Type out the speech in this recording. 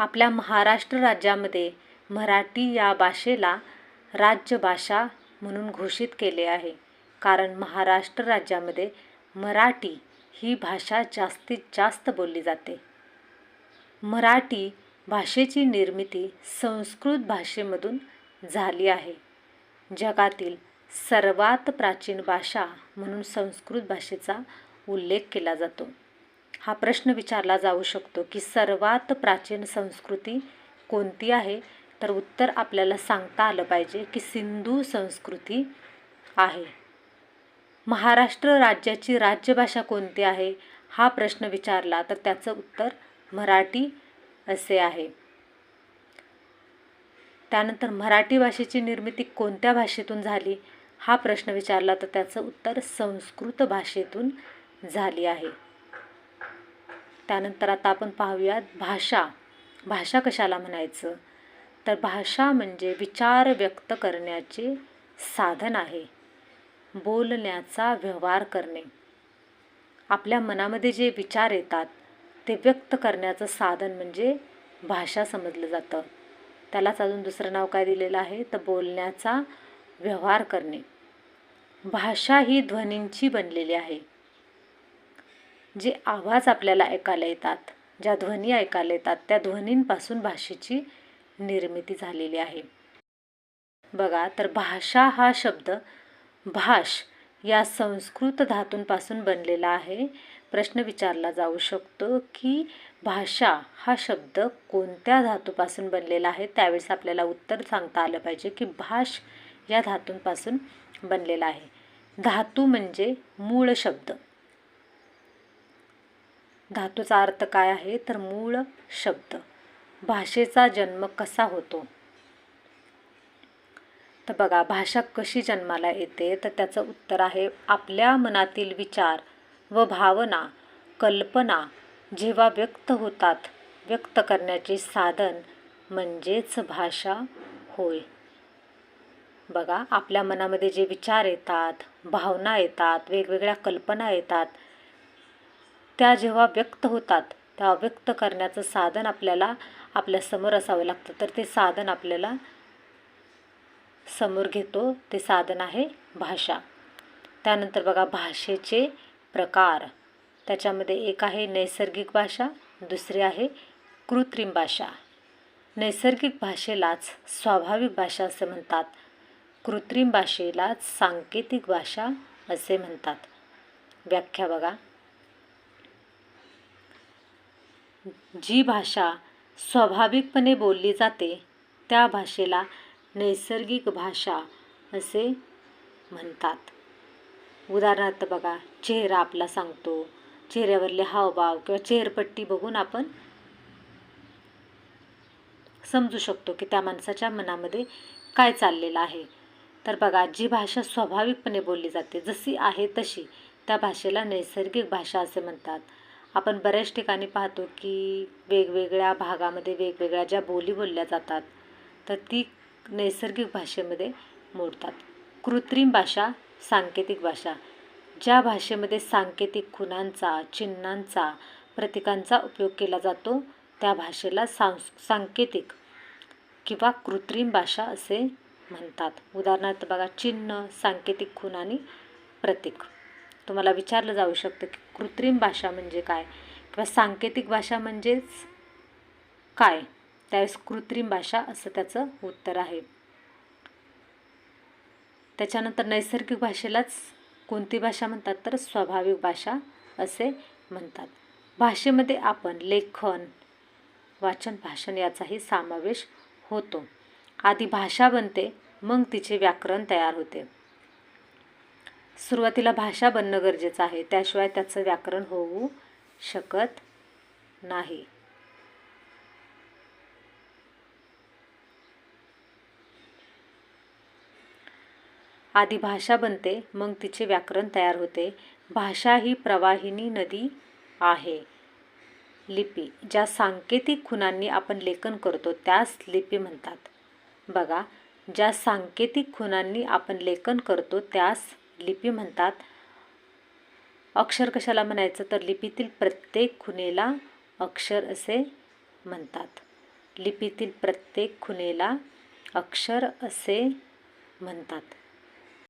आपल्या महाराष्ट्र राज्यामध्ये मराठी या भाषेला राज्यभाषा म्हणून घोषित केले आहे. कारण महाराष्ट्र राज्यामध्ये मराठी ही भाषा जास्तीत जास्त बोलली जाते. मराठी भाषेची निर्मिती संस्कृत भाषेमधून झाली आहे. जगातील सर्वात प्राचीन भाषा म्हणून संस्कृत भाषेचा उल्लेख केला जातो. हा प्रश्न विचारला जाऊ शकतो की सर्वात प्राचीन संस्कृती कोणती आहे? तर उत्तर आपल्याला सांगता आलं पाहिजे की सिंधू संस्कृती आहे. महाराष्ट्र राज्याची राज्यभाषा कोणती आहे? हा प्रश्न विचारला तर त्याचं उत्तर मराठी असे आहे. त्यानंतर मराठी भाषेची निर्मिती कोणत्या भाषेतून झाली? हा प्रश्न विचारला तर त्याचं उत्तर संस्कृत भाषेतून झाली आहे. त्यानंतर आता आपण पाहूयात भाषा. भाषा कशाला म्हणायचं? तर भाषा म्हणजे विचार व्यक्त करण्याचे साधन आहे. बोलण्याचा व्यवहार करणे. आपल्या मनामध्ये जे विचार येतात ते व्यक्त करण्याचं साधन म्हणजे भाषा समजलं जातं. त्यालाच अजून दुसरं नाव काय दिलेलं आहे? तर बोलण्याचा व्यवहार करणे. भाषा ही ध्वनींची बनलेली आहे. जे आवाज आपल्याला ऐकायला येतात ज्या ध्वनी ऐकायला येतात त्या ध्वनींपासून भाषेची निर्मिती झालेली आहे. बघा तर भाषा हा शब्द भाष या संस्कृत धातूंपासून बनलेला आहे. प्रश्न विचारला जाऊ शकतो की भाषा हा शब्द कोणत्या धातूपासून बनलेला आहे? त्यावेळेस आपल्याला उत्तर सांगता आलं पाहिजे की भाष या धातूंपासून बनलेला आहे. धातू म्हणजे मूळ शब्द. धातूचा अर्थ काय आहे? तर मूळ शब्द. भाषेचा जन्म कसा होतो? तर बघा भाषा कशी जन्माला येते? तर त्याचं उत्तर आहे आपल्या मनातील विचार व भावना कल्पना जेव्हा व्यक्त होतात व्यक्त करण्याचे साधन म्हणजेच भाषा होय. बघा आपल्या मनामध्ये जे विचार येतात भावना येतात वेगवेगळ्या कल्पना येतात त्या जेव्हा व्यक्त होतात तेव्हा व्यक्त करण्याचं साधन आपल्याला आपल्यासमोर असावं लागतं. तर ते साधन आपल्याला समोर घेतो ते साधन आहे भाषा. त्यानंतर बघा भाषेचे प्रकार. त्याच्यामध्ये एक आहे नैसर्गिक भाषा दुसरी आहे कृत्रिम भाषा. नैसर्गिक भाषेलाच स्वाभाविक भाषा असे म्हणतात. कृत्रिम भाषेलाच सांकेतिक भाषा असे म्हणतात. व्याख्या बघा. जी भाषा स्वाभाविकपणे बोलली जाते त्या भाषेला नैसर्गिक भाषा असे म्हणतात. उदाहरणार्थ बघा चेहरा आपला सांगतो चेहऱ्यावरले हावभाव किंवा चेहरपट्टी बघून आपण समजू शकतो की त्या माणसाच्या मनामध्ये काय चाललेलं आहे. तर बघा जी भाषा स्वाभाविकपणे बोलली जाते जशी आहे तशी त्या भाषेला नैसर्गिक भाषा असे म्हणतात. आपण बऱ्याच ठिकाणी पाहतो की वेगवेगळ्या भागामध्ये वेगवेगळ्या ज्या बोली बोलल्या जातात तर ती नैसर्गिक भाषेमध्ये मोडतात. कृत्रिम भाषा सांकेतिक भाषा. ज्या भाषेमध्ये सांकेतिक खुणांचा चिन्हांचा प्रतीकांचा उपयोग केला जातो त्या भाषेला सांस सांकेतिक किंवा कृत्रिम भाषा असे म्हणतात. उदाहरणार्थ बघा चिन्ह सांकेतिक खूण आणि प्रतीक. तुम्हाला विचारलं जाऊ शकतं की कृत्रिम भाषा म्हणजे काय? किंवा सांकेतिक भाषा म्हणजेच काय? त्यावेळेस कृत्रिम भाषा असं त्याचं उत्तर आहे. त्याच्यानंतर नैसर्गिक भाषेलाच कोणती भाषा म्हणतात? तर स्वाभाविक भाषा असे म्हणतात. भाषेमध्ये आपण लेखन वाचन भाषण याचाही समावेश होतो. आधी भाषा बनते मग तिचे व्याकरण तयार होते. सुरुवातीला भाषा बनणं गरजेचं आहे. त्याशिवाय त्याचं व्याकरण होऊ शकत नाही. आधी भाषा बनते मग तिचे व्याकरण तयार होते. भाषा ही प्रवाहिनी नदी आहे. लिपी ज्या सांकेतिक खुणांनी आपण लेखन करतो त्यास लिपी म्हणतात. बघा ज्या सांकेतिक खुणांनी आपण लेखन करतो त्यास लिपी म्हणतात. अक्षर कशाला म्हणायचं? तर लिपीतील प्रत्येक खुणेला अक्षर असे म्हणतात. लिपीतील प्रत्येक खुणेला अक्षर असे म्हणतात.